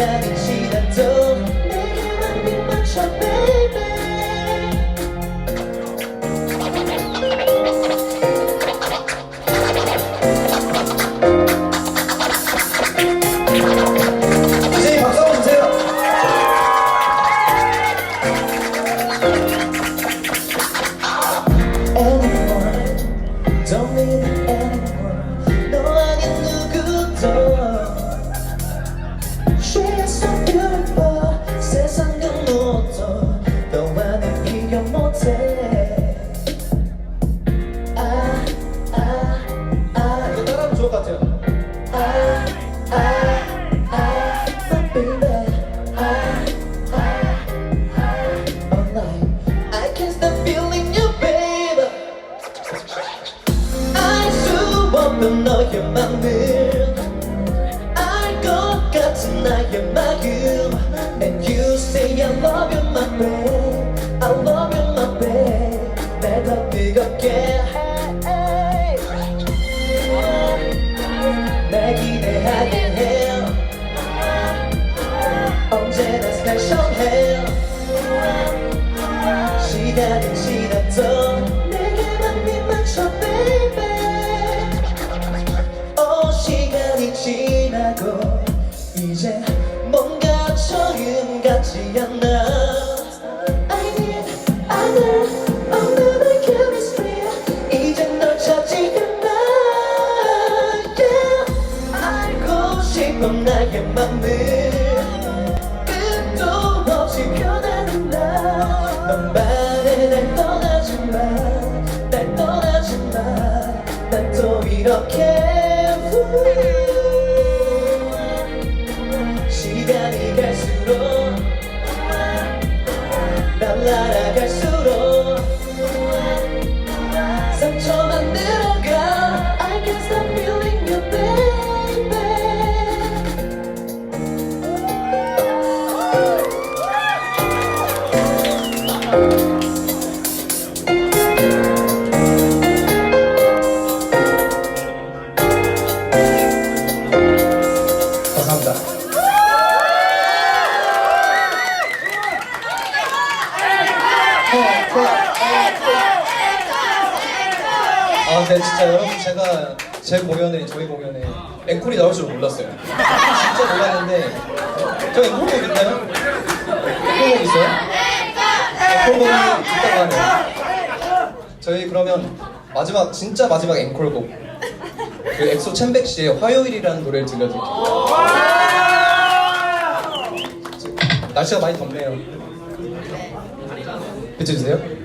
시간이 지나도 수 없는 너의 맘을 알것 같은 나의 마음 And you say I love you my babe I love you my babe 날더 뜨겁게 해날 기대하게 해 언제나 스페셜해 시간이 지나고 이제 뭔가 처음 같지 않아. I need other another chemistry. 이제 널 찾지 않아 yeah. 알고 싶은 나의 맘을 끝도 없이 변하는 나넌 말해 날 떠나지 마 날 떠나지 마. 난또 이렇게 아, 근데 진짜 여러분 제가 제 공연에 저희 공연에 앵콜이 나올 줄 몰랐어요. 진짜 몰랐는데 저 앵콜곡 있나요? 앵콜곡 있어요? 앵콜곡이 있다고 하네요. 저희 그러면 마지막 진짜 마지막 앵콜곡 그 엑소 챔백 씨의 화요일이라는 노래를 들려드릴게요. 날씨가 많이 덥네요. 비춰주세요.